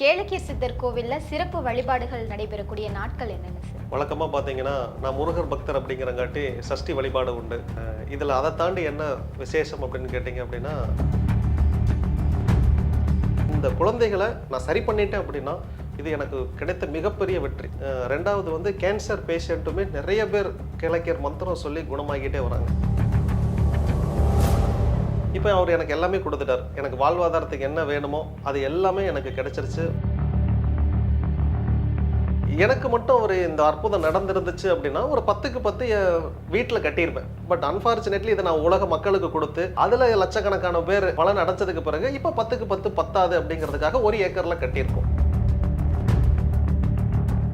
கேளுக்கிய சித்தர் கோவில்ல சிறப்பு வழிபாடுகள் நடைபெறக்கூடிய நாட்கள் என்னென்ன சார்? வழக்கமாக பார்த்தீங்கன்னா நான் முருகர் பக்தர் அப்படிங்கிறங்காட்டி சஷ்டி வழிபாடு உண்டு. இதில் அதை தாண்டி என்ன விசேஷம் அப்படின்னு கேட்டிங்க அப்படின்னா இந்த குழந்தைகளை நான் சரி பண்ணிட்டேன் அப்படின்னா இது எனக்கு கிடைத்த மிகப்பெரிய வெற்றி. ரெண்டாவது வந்து கேன்சர் பேஷண்ட்டுமே நிறைய பேர் கிழக்கியர் மந்திரம் சொல்லி குணமாகிட்டே வராங்க. இப்போ அவர் எனக்கு எல்லாமே கொடுத்துட்டார். எனக்கு வாழ்வாதாரத்துக்கு என்ன வேணுமோ அது எல்லாமே எனக்கு கிடைச்சிருச்சு. எனக்கு மட்டும் ஒரு இந்த அற்புதம் நடந்திருந்துச்சு அப்படின்னா ஒரு பத்துக்கு பத்து என் வீட்டில் கட்டியிருப்பேன். பட் அன்ஃபார்ச்சுனேட்லி இதை நான் உலக மக்களுக்கு கொடுத்து அதில் லட்சக்கணக்கான பேர் பலன் அடைச்சதுக்கு பிறகு இப்போ பத்துக்கு பத்து பத்தாது அப்படிங்கிறதுக்காக ஒரு ஏக்கரில் கட்டியிருக்கோம்.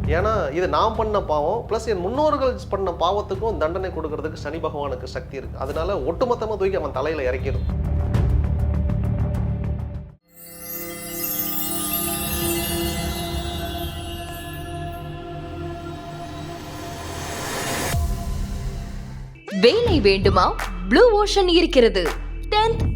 ஏன்னா இது நான் பண்ண பாவம் ப்ளஸ் என் முன்னோர்கள் பண்ண பாவத்துக்கும் தண்டனை கொடுக்கறதுக்கு சனி பகவானுக்கு சக்தி இருக்கு. அதனால ஒட்டுமொத்தமாக தூக்கி அவன் தலையில் இறக்கிடும். வேலை வேண்டுமா? ப்ளூ ஓஷன் இருக்கிறது.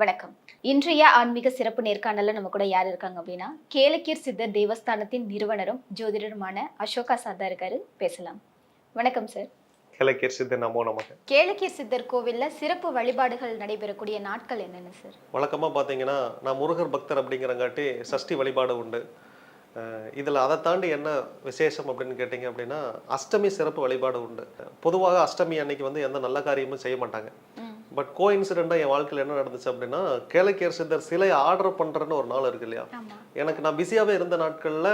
வணக்கம். இன்றைய ஆன்மீக சிறப்பு நேர்காணல்ல நம்ம கூட யார் இருக்காங்க அப்படின்னா கேளக்கியர் சித்தர் தேவஸ்தானத்தின் நிறுவனரும் ஜோதிடருமான அசோகா சார் இருக்காரு. பேசலாம். வணக்கம் சார் கிழக்கியர் சித்த நமோ நமக. கேளக்கியர் சித்தர் கோவில்ல சிறப்பு வழிபாடுகள் நடைபெறக்கூடிய நாட்கள் என்னென்ன சார் வழக்கமாக பார்த்தீங்கன்னா நான் முருகர் பக்தர் அப்படிங்கிறங்காட்டி சஷ்டி வழிபாடு உண்டு. இதில் அதை தாண்டி என்ன விசேஷம் அப்படின்னு கேட்டிங்க அப்படின்னா அஷ்டமி சிறப்பு வழிபாடு உண்டு. பொதுவாக அஷ்டமி அன்னைக்கு வந்து எந்த நல்ல காரியமும் செய்ய மாட்டாங்க. பட் கோ இன்சிடெண்ட்டாக என் வாழ்க்கையில் என்ன நடந்துச்சு அப்படின்னா கேளக்கியர் சித்தர் சிலை ஆர்டர் பண்ணுறேன்னு ஒரு நாள் இருக்கு இல்லையா? எனக்கு நான் பிஸியாகவே இருந்த நாட்களில்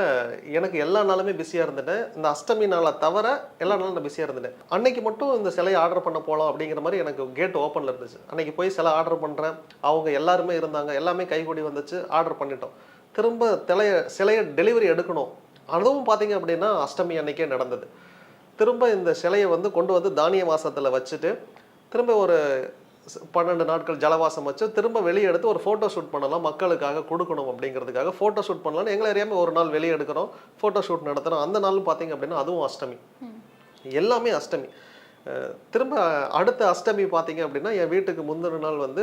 எனக்கு எல்லா நாளுமே பிஸியாக இருந்துட்டேன் இந்த அஷ்டமி நாளை தவிர எல்லா நாளும் நான் பிஸியாக இருந்துட்டேன். அன்னைக்கு மட்டும் இந்த சிலையை ஆர்டர் பண்ண போகலாம் அப்படிங்கிற மாதிரி எனக்கு கேட் ஓப்பனில் இருந்துச்சு. அன்னைக்கு போய் சிலை ஆர்டர் பண்ணுறேன் அவங்க எல்லாருமே இருந்தாங்க. எல்லாமே கைகூடி வந்துச்சு. ஆர்டர் பண்ணிட்டோம். திரும்ப தலைய சிலையை டெலிவரி எடுக்கணும். அதுவும் பார்த்தீங்க அப்படின்னா அஷ்டமி அன்னைக்கே நடந்தது. திரும்ப இந்த சிலையை வந்து கொண்டு வந்து தானிய வாசத்தில் வச்சுட்டு திரும்ப ஒரு பன்னெண்டு நாட்கள் ஜலவாசம் வச்சு திரும்ப வெளியே எடுத்து ஒரு ஃபோட்டோ ஷூட் பண்ணலாம் மக்களுக்காக கொடுக்கணும் அப்படிங்கிறதுக்காக ஃபோட்டோ ஷூட் பண்ணலாம்னு எங்களை அறியாமல் ஒரு நாள் வெளியே எடுக்கிறோம் ஃபோட்டோ ஷூட் நடத்துகிறோம் அந்த நாளும் பார்த்தீங்க அப்படின்னா அதுவும் அஷ்டமி. எல்லாமே அஷ்டமி. திரும்ப அடுத்த அஷ்டமி பார்த்தீங்க அப்படின்னா என் வீட்டுக்கு முந்தின நாள் வந்து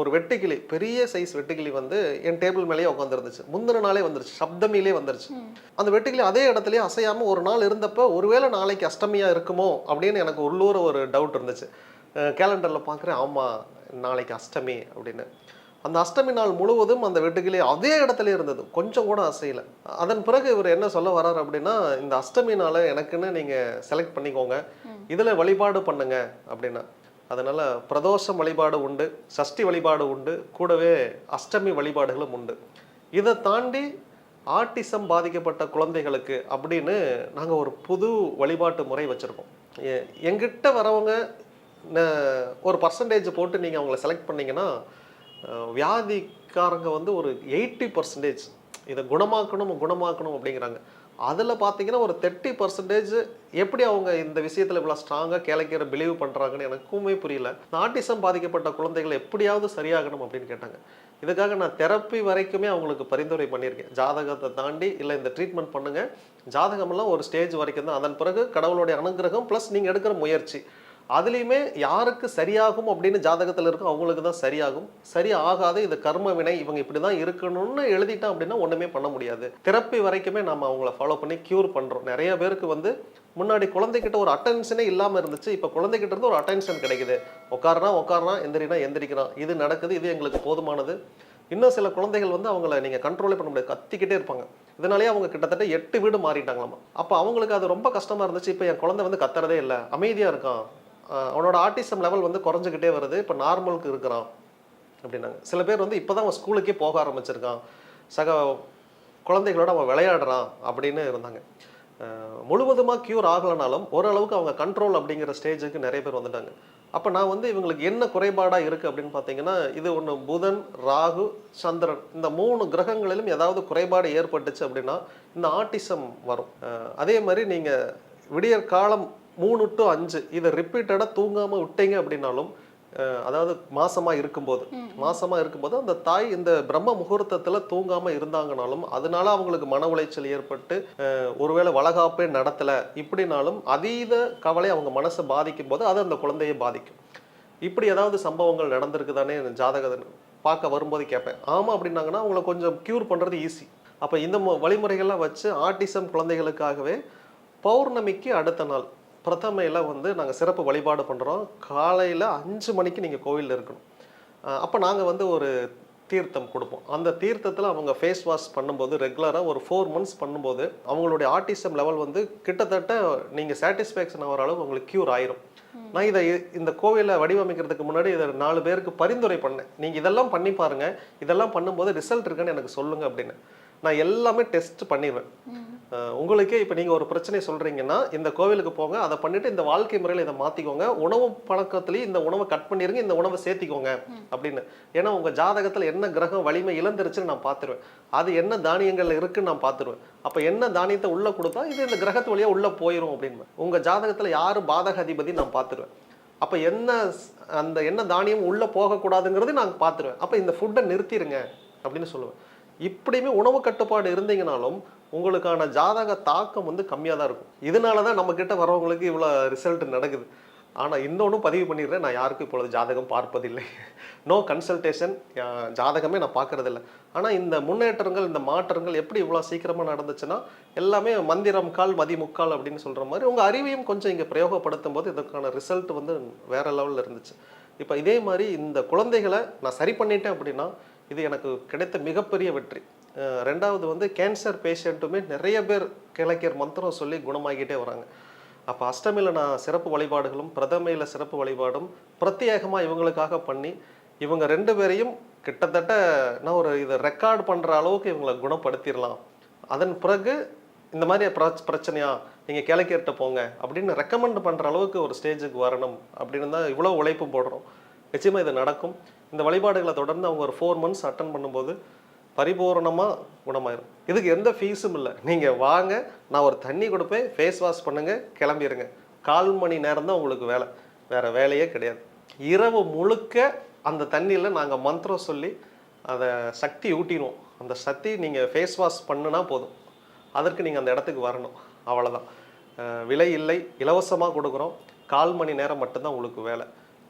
ஒரு வெட்டுக்கிளி பெரிய சைஸ் வெட்டுக்கிளி வந்து என் டேபிள் மேலேயே உட்காந்துருந்துச்சு முந்தின நாளே வந்துருச்சு சப்தமிலே வந்துருச்சு. அந்த வெட்டுக்கிளி அதே இடத்துலயே அசையாமல் ஒரு நாள் இருந்தப்போ ஒருவேளை நாளைக்கு அஷ்டமியாக இருக்குமோ அப்படின்னு எனக்கு உள்ளூர ஒரு டவுட் இருந்துச்சு. கேலண்டரில் பார்க்குறேன். ஆமாம் நாளைக்கு அஷ்டமி அப்படின்னு. அந்த அஷ்டமி நாள் முழுவதும் அந்த வெட்டுக்கிளி அதே இடத்துல இருந்தது. கொஞ்சம் கூட அசையல. அதன் பிறகு இவர் என்ன சொல்ல வர்றாரு அப்படின்னா இந்த அஷ்டமி நாளை எனக்குன்னு நீங்கள் செலக்ட் பண்ணிக்கோங்க. இதில் வழிபாடு பண்ணுங்க அப்படின்னா. அதனால பிரதோஷம் வழிபாடு உண்டு சஷ்டி வழிபாடு உண்டு கூடவே அஷ்டமி வழிபாடுகளும் உண்டு. இதை தாண்டி ஆட்டிசம் பாதிக்கப்பட்ட குழந்தைகளுக்கு அப்படின்னு நாங்கள் ஒரு புது வழிபாட்டு முறை வச்சுருக்கோம். எங்கிட்ட வரவங்க ஒரு பர்சன்டேஜ் போட்டு நீங்கள் அவங்கள செலக்ட் பண்ணிங்கன்னா வியாதிக்காரங்க வந்து ஒரு எயிட்டி பர்சன்டேஜ் இதை குணமாக்கணும் குணமாக்கணும் அப்படிங்கிறாங்க. அதில் பார்த்தீங்கன்னா ஒரு தேர்ட்டி பர்சன்டேஜ் எப்படி அவங்க இந்த விஷயத்தில் இவ்வளோ ஸ்ட்ராங்காக கிளைக்கிற பிலீவ் பண்ணுறாங்கன்னு எனக்குமே புரியல. ஆட்டிசம் பாதிக்கப்பட்ட குழந்தைகள் எப்படியாவது சரியாகணும் அப்படின்னு கேட்டாங்க. இதுக்காக நான் தெரப்பி வரைக்குமே அவங்களுக்கு பரிந்துரை பண்ணியிருக்கேன். ஜாதகத்தை தாண்டி இல்லை இந்த ட்ரீட்மெண்ட் பண்ணுங்க. ஜாதகமெல்லாம் ஒரு ஸ்டேஜ் வரைக்கும் தான். அதன் பிறகு கடவுளுடைய அனுகிரகம் ப்ளஸ் நீங்கள் எடுக்கிற முயற்சி. அதுலேயுமே யாருக்கு சரியாகும் அப்படின்னு ஜாதகத்தில் இருக்கும் அவங்களுக்கு தான் சரியாகும். சரி ஆகாத இது கர்ம வினை இவங்க இப்படி தான் இருக்கணும்னு எழுதிட்டோம் அப்படின்னா ஒன்றுமே பண்ண முடியாது. திறப்பி வரைக்குமே நம்ம அவங்கள ஃபாலோ பண்ணி க்யூர் பண்ணுறோம் நிறைய பேருக்கு வந்து முன்னாடி குழந்தைகிட்ட ஒரு அட்டென்ஷனே இல்லாமல் இருந்துச்சு. இப்போ குழந்தைகிட்ட இருந்து ஒரு அட்டென்ஷன் கிடைக்குது. உட்காரனா உட்காரனா எந்திரினா எந்திரிக்கிறான். இது நடக்குது இது எங்களுக்கு போதுமானது. இன்னும் சில குழந்தைகள் வந்து அவங்கள நீங்கள் கண்ட்ரோலே பண்ண முடியாது. கத்திக்கிட்டே இருப்பாங்க. இதனாலேயே அவங்க கிட்டத்தட்ட எட்டு வீடு மாறிட்டாங்களாமா. அப்போ அவங்களுக்கு அது ரொம்ப கஷ்டமாக இருந்துச்சு. இப்போ என் குழந்தை வந்து கத்துறதே இல்லை. அமைதியாக இருக்கான். அவனோட ஆட்டிசம் லெவல் வந்து குறைஞ்சிக்கிட்டே வருது. இப்போ நார்மலுக்கு இருக்கிறான் அப்படின்னாங்க. சில பேர் வந்து இப்போ தான் அவன் ஸ்கூலுக்கே போக ஆரம்பிச்சிருக்கான். சக குழந்தைகளோட அவன் விளையாடுறான் அப்படின்னு இருந்தாங்க. முழுவதுமாக க்யூர் ஆகலைனாலும் ஓரளவுக்கு அவங்க கண்ட்ரோல் அப்படிங்கிற ஸ்டேஜுக்கு நிறைய பேர் வந்துட்டாங்க. அப்போ நான் வந்து இவங்களுக்கு என்ன குறைபாடாக இருக்குது அப்படின்னு பார்த்தீங்கன்னா இது ஒன்று புதன் ராகு சந்திரன் இந்த மூணு கிரகங்களிலும் ஏதாவது குறைபாடு ஏற்பட்டுச்சு அப்படின்னா இந்த ஆட்டிசம் வரும். அதே மாதிரி நீங்கள் விடியற் காலம் மூணு டு அஞ்சு இதை ரிப்பீட்டடாக தூங்காமல் விட்டீங்க அப்படின்னாலும் அதாவது மாசமா இருக்கும்போது மாசமா இருக்கும்போது அந்த தாய் இந்த பிரம்ம முகூர்த்தத்துல தூங்காம இருந்தாங்கனாலும் அதனால அவங்களுக்கு மன உளைச்சல் ஏற்பட்டு ஒருவேளை வளகாப்பே நடத்தல இப்படினாலும் அதீத கவலை அவங்க மனசை பாதிக்கும் போது அது அந்த குழந்தையை பாதிக்கும். இப்படி ஏதாவது சம்பவங்கள் நடந்திருக்குதானே ஜாதக பார்க்க வரும்போது கேட்பேன். ஆமா அப்படின்னாங்கன்னா அவங்கள கொஞ்சம் க்யூர் பண்றது ஈஸி அப்ப இந்த மு- வழிமுறைகள்லாம் வச்சு ஆட்டிசம் குழந்தைகளுக்காகவே பௌர்ணமிக்கு அடுத்த நாள் பிரதமையில் வந்து நாங்கள் சிறப்பு வழிபாடு பண்ணுறோம் காலையில் அஞ்சு மணிக்கு நீங்கள் கோவிலில் இருக்கணும். அப்போ நாங்கள் வந்து ஒரு தீர்த்தம் கொடுப்போம். அந்த தீர்த்தத்தில் அவங்க ஃபேஸ் வாஷ் பண்ணும்போது ரெகுலராக ஒரு ஃபோர் மந்த்ஸ் பண்ணும்போது அவங்களுடைய ஆர்டிசம் லெவல் வந்து கிட்டத்தட்ட நீங்கள் சாட்டிஸ்ஃபேக்ஷன் ஆகிற அளவு உங்களுக்கு க்யூர் ஆயிரும். நான் இதை இந்த கோவிலை வடிவமைக்கிறதுக்கு முன்னாடி இதை நாலு பேருக்கு பரிந்துரை பண்ணேன். நீங்கள் இதெல்லாம் பண்ணி பாருங்க. இதெல்லாம் பண்ணும்போது ரிசல்ட் இருக்குன்னு எனக்கு சொல்லுங்கள் அப்படின்னு. நான் எல்லாமே டெஸ்ட் பண்ணிடுவேன் உங்களுக்கே இப்போ நீங்கள் ஒரு பிரச்சனை சொல்கிறீங்கன்னா இந்த கோவிலுக்கு போங்க அதை பண்ணிட்டு இந்த வாழ்க்கை முறையில் இதை மாற்றிக்கோங்க உணவு பழக்கத்துலேயும் இந்த உணவை கட் பண்ணிருங்க இந்த உணவை சேர்த்திக்கோங்க அப்படின்னு. ஏன்னா உங்கள் ஜாதகத்தில் என்ன கிரகம் வலிமை இழந்துருச்சுன்னு நான் பார்த்துருவேன். அது என்ன தானியங்கள் இருக்குன்னு நான் பார்த்துருவேன். அப்போ என்ன தானியத்தை உள்ளே கொடுத்தா இது இந்த கிரகத்து வழியாக உள்ளே போயிடும் அப்படின்னு. உங்கள் ஜாதகத்தில் யார் பாதக அதிபதி நான் பார்த்துருவேன். அப்போ என்ன அந்த என்ன தானியம் உள்ளே போகக்கூடாதுங்கிறது நான் பார்த்துருவேன். அப்போ இந்த ஃபுட்டை நிறுத்திடுங்க அப்படின்னு சொல்லுவேன். இப்படியுமே உணவு கட்டுப்பாடு இருந்தீங்கனாலும் உங்களுக்கான ஜாதக தாக்கம் வந்து கம்மியாக தான் இருக்கும். இதனால தான் நம்மக்கிட்ட வரவங்களுக்கு இவ்வளோ ரிசல்ட் நடக்குது. ஆனால் இன்னொன்றும் பதிவு பண்ணிடுறேன். நான் யாருக்கும் இப்பொழுது ஜாதகம் பார்ப்பதில்லை. நோ கன்சல்டேஷன் ஜாதகமே நான் பார்க்கறதில்ல. ஆனால் இந்த முன்னேற்றங்கள் இந்த மாற்றங்கள் எப்படி இவ்வளோ சீக்கிரமாக நடந்துச்சுன்னா எல்லாமே மந்திரம் கால் மதி முக்கால் அப்படின்னு சொல்கிற மாதிரி உங்கள் அறிவையும் கொஞ்சம் இங்கே பிரயோகப்படுத்தும் போது இதற்கான ரிசல்ட் வந்து வேறு லெவலில் இருந்துச்சு. இப்போ இதே மாதிரி இந்த குழந்தைகளை நான் சரி பண்ணிட்டேன் அப்படின்னா இது எனக்கு கிடைத்த மிகப்பெரிய வெற்றி. ரெண்டாவது வந்து கேன்சர் பேஷண்ட்டுமே நிறைய பேர் கிழக்கியர் மந்திரம் சொல்லி குணமாகிட்டே வராங்க. அப்போ அஷ்டமியில் நான் சிறப்பு வழிபாடுகளும் பிரதமையில் சிறப்பு வழிபாடும் பிரத்யேகமாக இவங்களுக்காக பண்ணி இவங்க ரெண்டு பேரையும் கிட்டத்தட்ட நான் ஒரு இதை ரெக்கார்டு பண்ணுற அளவுக்கு இவங்களை குணப்படுத்திடலாம். அதன் பிறகு இந்த மாதிரி பிர- பிரச்சனையா நீங்கள் கிழக்கிட்ட போங்க அப்படின்னு ரெக்கமெண்ட் பண்ணுற அளவுக்கு ஒரு ஸ்டேஜுக்கு வரணும் அப்படின்னு தான் இவ்வளோ உழைப்பு போடுறோம். நிச்சயமாக இது நடக்கும். இந்த வழிபாடுகளை தொடர்ந்து அவங்க ஒரு ஃபோர் மந்த்ஸ் அட்டன் பண்ணும்போது பரிபூரணமாக குணமாயிரும். இதுக்கு எந்த ஃபீஸும் இல்லை. நீங்கள் வாங்க நான் ஒரு தண்ணி கொடுப்பேன் ஃபேஸ் வாஷ் பண்ணுங்கள் கிளம்பிடுங்க கால் மணி நேரம் தான் உங்களுக்கு வேலை. வேறு வேலையே கிடையாது. இரவு முழுக்க அந்த தண்ணியில் நாங்கள் மந்திரம் சொல்லி அதை சக்தி ஊட்டிடுவோம். அந்த சக்தி நீங்கள் ஃபேஸ் வாஷ் பண்ணுனா போதும். அதற்கு நீங்கள் அந்த இடத்துக்கு வரணும். அவ்வளோதான் விலை இல்லை. இலவசமாக கொடுக்குறோம். கால் மணி நேரம் மட்டும்தான் உங்களுக்கு வேலை.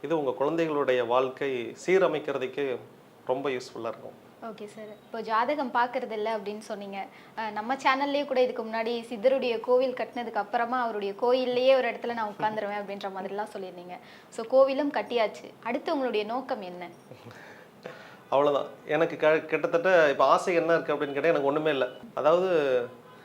இது உங்கள் குழந்தைகளுடைய வாழ்க்கை சீரமைக்கிறதுக்கு ரொம்ப யூஸ்ஃபுல்லாக இருக்கும். ஓகே சார் இப்போ ஜாதகம் பார்க்கறது இல்ல அப்படின்னு சொன்னீங்க. நம்ம சேனல்லே கூட இதுக்கு முன்னாடி சித்தருடைய கோவில் கட்டினதுக்கு அப்புறமா அவருடைய கோயில்லையே ஒரு இடத்துல நான் உட்காந்துருவேன் அப்படின்ற மாதிரிலாம் சொல்லியிருந்தீங்க. ஸோ கோவிலும் கட்டியாச்சு. அடுத்து உங்களுடைய நோக்கம் என்ன? அவ்வளோதான் எனக்கு க கிட்டத்தட்ட இப்போ ஆசை என்ன இருக்குது அப்படின்னு கேட்டால் எனக்கு ஒன்றுமே இல்லை. அதாவது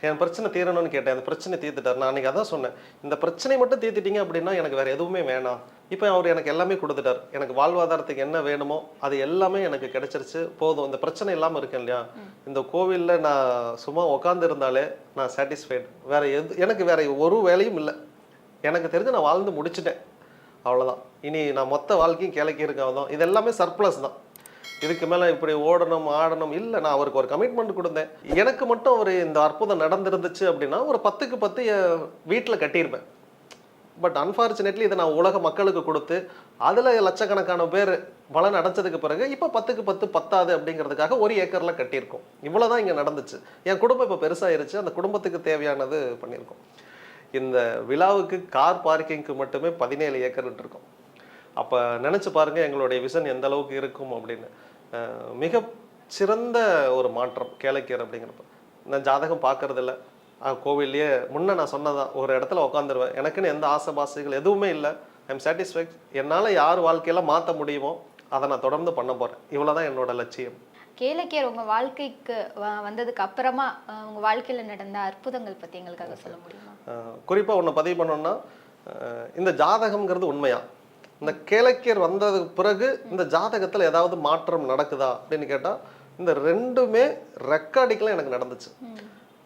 என் பிரச்சனை தீரணும்னு கேட்டேன். அந்த பிரச்சனை தீர்த்துட்டார். நான் அன்றைக்கி அதான் சொன்னேன். இந்த பிரச்சனை மட்டும் தீர்த்துட்டீங்க அப்படின்னா எனக்கு வேறு எதுவுமே வேணாம். இப்போ அவர் எனக்கு எல்லாமே கொடுத்துட்டார். எனக்கு வாழ்வாதாரத்துக்கு என்ன வேணுமோ அது எல்லாமே எனக்கு கிடைச்சிருச்சு. போதும். இந்த பிரச்சனை இல்லாமல் இருக்கேன் இல்லையா? இந்த கோவிலில் நான் சும்மா உட்காந்து இருந்தாலே நான் சாட்டிஸ்ஃபைடு வேற எது எனக்கு வேற ஒரு வேலையும் இல்லை. எனக்கு தெரிஞ்சு நான் வாழ்ந்து முடிச்சிட்டேன். அவ்வளோதான் இனி நான் மொத்த வாழ்க்கையும் கிழக்கி இருக்கவன் தான் இது எல்லாமே சர்ப்ளஸ் தான். இதுக்கு மேலே இப்படி ஓடணும் ஆடணும். இல்லை நான் அவருக்கு ஒரு கமிட்மெண்ட் கொடுத்தேன். எனக்கு மட்டும் ஒரு இந்த அற்புதம் நடந்திருந்துச்சு அப்படின்னா ஒரு பத்துக்கு பத்து வீட்டில் கட்டியிருப்பேன். பட் அன்ஃபார்ச்சுனேட்லி இதை நான் உலக மக்களுக்கு கொடுத்து அதில் லட்சக்கணக்கான பேர் பலன் அடைஞ்சதுக்கு பிறகு இப்போ பத்துக்கு பத்து பத்தாது அப்படிங்கிறதுக்காக ஒரு ஏக்கரில் கட்டியிருக்கோம். இவ்வளோ தான் இங்கே நடந்துச்சு. என் குடும்பம் இப்போ பெருசாகிருச்சு அந்த குடும்பத்துக்கு தேவையானது பண்ணியிருக்கோம். இந்த விழாவுக்கு கார் பார்க்கிங்க்கு மட்டுமே பதினேழு ஏக்கர் இருக்கும் அப்போ நினச்சி பாருங்க எங்களுடைய விஷன் எந்த அளவுக்கு இருக்கும் அப்படின்னு. மிக சிறந்த ஒரு மாற்றம் கேளக்கியர் அப்படிங்கிறப்ப. நான் ஜாதகம் பார்க்கறதில்ல. கோவில்லையே முன்ன நான் சொன்னதான் ஒரு இடத்துல உட்காந்துருவேன் எனக்குன்னு எந்த ஆசை பாசைகள் எதுவுமே இல்லை. ஐம் சாட்டிஸ்ஃபைட் என்னால் யார் வாழ்க்கையில மாற்ற முடியுமோ அதை நான் தொடர்ந்து பண்ண போகிறேன் இவ்வளோ தான் என்னோட லட்சியம். கேளக்கியர் உங்க வாழ்க்கைக்கு வந்ததுக்கு அப்புறமா அஹ் உங்க வாழ்க்கையில நடந்த அற்புதங்கள் பத்தி எங்களுக்காக சொல்ல முடியுமா? குறிப்பாக ஒன்று பதிவு பண்ணோம்னா அஹ் இந்த ஜாதகம்ங்கிறது உண்மையா? இந்த கேளக்கியர் வந்ததுக்கு பிறகு இந்த ஜாதகத்தில் ஏதாவது மாற்றம் நடக்குதா அப்படின்னு கேட்டால் இந்த ரெண்டுமே ரெக்கார்டிக்கெலாம் எனக்கு நடந்துச்சு.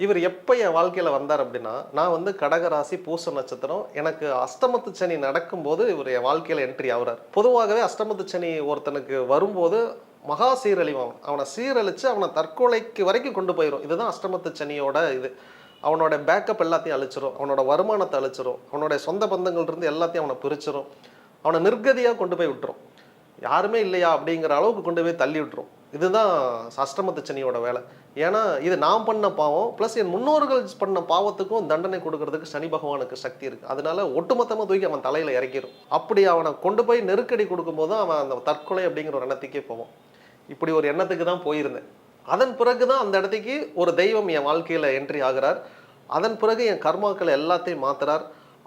இவர் எப்போ என் வாழ்க்கையில் வந்தார் அப்படின்னா நான் வந்து கடகராசி பூச நட்சத்திரம் எனக்கு அஷ்டமத்து சனி நடக்கும்போது இவர் என் வாழ்க்கையில் என்ட்ரி ஆகுறார். பொதுவாகவே அஷ்டமத்து சனி ஒருத்தனுக்கு வரும்போது மகா சீரழிவான் அவனை சீரழித்து அவனை தற்கொலைக்கு வரைக்கும் கொண்டு போயிடும் இதுதான் அஷ்டமத்து சனியோட இது. அவனோட பேக்கப் எல்லாத்தையும் அழிச்சிரும். அவனோட வருமானத்தை அழிச்சிரும். அவனோட சொந்த பந்தங்கள்லேருந்து எல்லாத்தையும் அவனை பிரிச்சிரும். அவனை நிர்கதியாக கொண்டு போய் விட்டுரும். யாருமே இல்லையா அப்படிங்கிற அளவுக்கு கொண்டு போய் தள்ளி விட்டுரும். இதுதான் அஷ்டமத்து சனியோட வேலை. ஏன்னா இது நான் பண்ண பாவம் ப்ளஸ் என் முன்னோர்கள் பண்ண பாவத்துக்கும் தண்டனை கொடுக்கறதுக்கு சனி பகவானுக்கு சக்தி இருக்குது அதனால ஒட்டுமொத்தமாக தூக்கி அவன் தலையில் இறக்கிடும் அப்படி அவனை கொண்டு போய் நெருக்கடி கொடுக்கும்போது அவன் அந்த தற்கொலை அப்படிங்கிற ஒரு எண்ணத்துக்கே போவான். இப்படி ஒரு எண்ணத்துக்கு தான் போயிருந்தேன். அதன் பிறகு தான் அந்த இடத்துக்கு ஒரு தெய்வம் என் வாழ்க்கையில் என்ட்ரி ஆகிறார். அதன் பிறகு என் கர்மாக்களை எல்லாத்தையும் மாத்துறார்.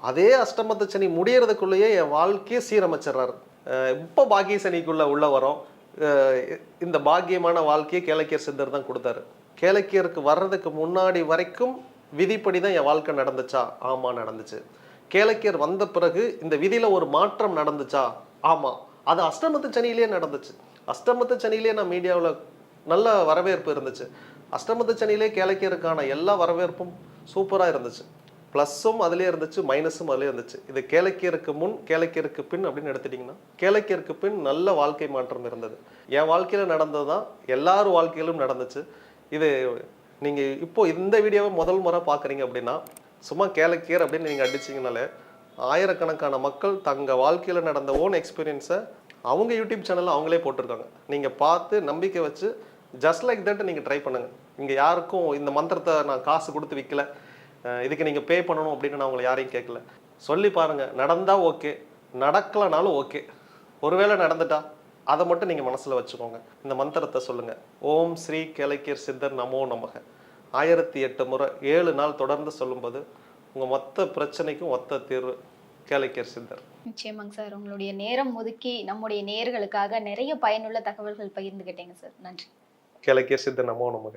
அதே அஷ்டமத்து சனி முடியறதுக்குள்ளேயே என் வாழ்க்கையை சீரமைச்சிடுறாரு. இப்போ பாக்கிய சனிக்குள்ளே உள்ள வரோம் இந்த பாக்கியமான வாழ்க்கையை கேளக்கியர் சித்தர் தான் கொடுத்தாரு. கேளக்கியருக்கு வர்றதுக்கு முன்னாடி வரைக்கும் விதிப்படி தான் என் வாழ்க்கை நடந்துச்சா? ஆமாம் நடந்துச்சு. கேளக்கியர் வந்த பிறகு இந்த விதியில் ஒரு மாற்றம் நடந்துச்சா? ஆமாம் அது அஷ்டமத்து சனியிலேயே நடந்துச்சு. அஷ்டமத்து சனியிலேயே நான் மீடியாவில் நல்ல வரவேற்பு இருந்துச்சு. அஷ்டமத்து சனியிலே கேளக்கியருக்கான எல்லா வரவேற்பும் சூப்பராக இருந்துச்சு. ப்ளஸ்ஸும் அதுலேயே இருந்துச்சு மைனஸும் அதுலேயே இருந்துச்சு. இது கேளக்கியருக்கு முன் கேளக்கியருக்கு பின் அப்படின்னு எடுத்துட்டிங்கன்னா கேளக்கியருக்கு பின் நல்ல வாழ்க்கை மாற்றம் இருந்தது. என் வாழ்க்கையில் நடந்தது தான் எல்லாரும் வாழ்க்கையிலும் நடந்துச்சு. இது நீங்கள் இப்போ இந்த வீடியோவை முதல் முறை பார்க்குறீங்க அப்படின்னா சும்மா கேளக்கியர் அப்படின்னு நீங்கள் அடிச்சிங்கனாலே ஆயிரக்கணக்கான மக்கள் தங்க வாழ்க்கையில் நடந்த ஓன் எக்ஸ்பீரியன்ஸை அவங்க யூடியூப் சேனலில் அவங்களே போட்டிருக்காங்க. நீங்கள் பார்த்து நம்பிக்கை வச்சு ஜஸ்ட் லைக் தட் நீங்கள் ட்ரை பண்ணுங்கள் இங்கே யாருக்கும் இந்த மந்திரத்தை நான் காசு கொடுத்து விற்கல இதுக்கு நீங்கள் பே பண்ணணும் அப்படின்னு நான் உங்களை யாரையும் கேட்கல. சொல்லி பாருங்கள் நடந்தால் ஓகே நடக்கலைனாலும் ஓகே ஒருவேளை நடந்துட்டா அதை மட்டும் நீங்கள் மனசில் வச்சுக்கோங்க. இந்த மந்திரத்தை சொல்லுங்கள் ஓம் ஸ்ரீ கேளக்கியர் சித்தர் நமோ நமக. ஆயிரத்தி எட்டு முறை ஏழு நாள் தொடர்ந்து சொல்லும்போது உங்கள் மொத்த பிரச்சனைக்கும் ஒத்த தீர்வு கேளக்கியர் சித்தர். நிச்சயமாங்க சார். உங்களுடைய நேரம் ஒதுக்கி நம்முடைய நேயர்களுக்காக நிறைய பயனுள்ள தகவல்கள் பகிர்ந்துக்கிட்டீங்க சார். நன்றி. கேளக்கியர் சித்தர் நமோ நமக.